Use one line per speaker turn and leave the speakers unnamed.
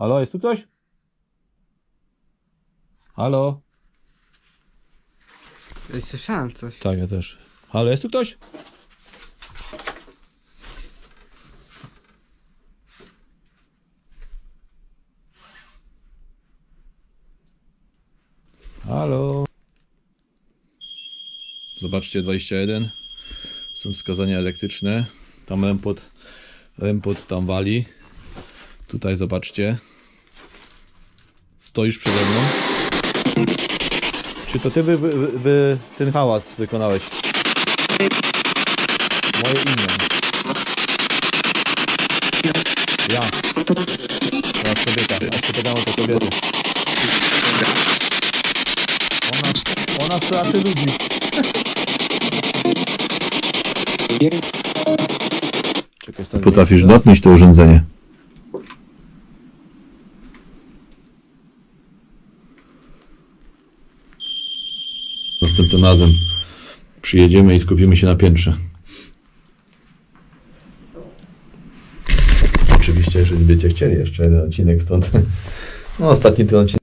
Halo, jest tu ktoś? Halo?
Ej, Słyszałem coś.
Tak, ja też. Halo, jest tu ktoś? Halo? Zobaczcie, 21. Są wskazania elektryczne. Tam rempot, rempot tam wali. Tutaj zobaczcie. Stoisz przede mną. Czy to ty wy, wy, wy, ten hałas wykonałeś? Moje imię. Ja. Ja kobieta. Ja się pytałem o to kobiety. Ona, ona straszy ludzi. Czekaj,
Potrafisz dotknąć to urządzenie. Następnym razem przyjedziemy i skupimy się na piętrze. Oczywiście, jeżeli będziecie chcieli jeszcze jeden odcinek stąd. No ostatni ten odcinek